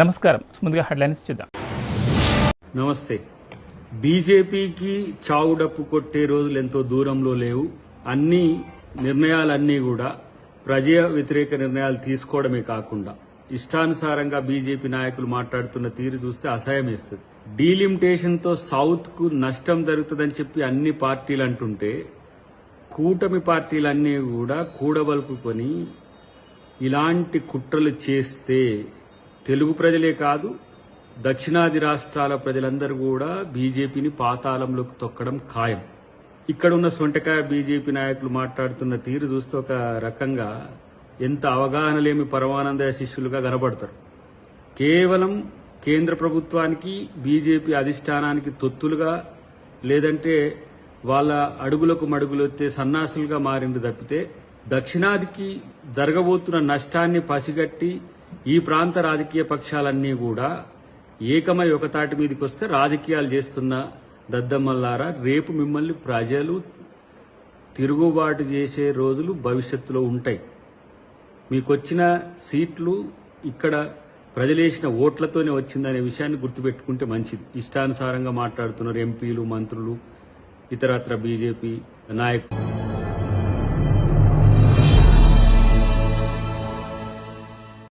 నమస్కారం. ముందుగా హెడ్లైన్స్ చూద్దాం. నమస్తే. బీజేపీకి చావు డప్పు కొట్టే రోజులు ఎంతో దూరంలో లేవు. అన్ని నిర్ణయాలన్నీ కూడా ప్రజా వ్యతిరేక నిర్ణయాలు తీసుకోవడమే కాకుండా ఇష్టానుసారంగా బీజేపీ నాయకులు మాట్లాడుతున్న తీరు చూస్తే అసహ్యం వేస్తుంది డీలిమిటేషన్తో సౌత్కు నష్టం జరుగుతుందని చెప్పి అన్ని పార్టీలు అంటుంటే కూటమి పార్టీలన్నీ కూడా కూడబలుపుకొని ఇలాంటి కుట్రలు చేస్తే తెలుగు ప్రజలే కాదు దక్షిణాది రాష్ట్రాల ప్రజలందరూ కూడా బీజేపీని పాతాళంలోకి తొక్కడం ఖాయం. ఇక్కడ ఉన్న సొంటకాయ బీజేపీ నాయకులు మాట్లాడుతున్న తీరు చూస్తే ఒక రకంగా ఎంత అవగాహన లేమి పరమానంద శిష్యులుగా కనబడతారు. కేవలం కేంద్ర ప్రభుత్వానికి బీజేపీ అధిష్టానానికి తొత్తులుగా లేదంటే వాళ్ళ అడుగులకు మడుగులొత్తే సన్నాసులుగా మారింది తప్పితే దక్షిణాదికి జరగబోతున్న నష్టాన్ని పసిగట్టి ఈ ప్రాంత రాజకీయ పక్షాలన్నీ కూడా ఏకమై ఒకతాటి మీదకి వస్తే రాజకీయాలు చేస్తున్న దద్దమ్మల్లారా రేపు మిమ్మల్ని ప్రజలు తిరుగుబాటు చేసే రోజులు భవిష్యత్తులో ఉంటాయి. మీకొచ్చిన సీట్లు ఇక్కడ ప్రజలేసిన ఓట్లతోనే వచ్చిందనే విషయాన్ని గుర్తుపెట్టుకుంటే మంచిది. ఇష్టానుసారంగా మాట్లాడుతున్నారు ఎంపీలు మంత్రులు ఇతరత్ర బీజేపీ నాయకులు.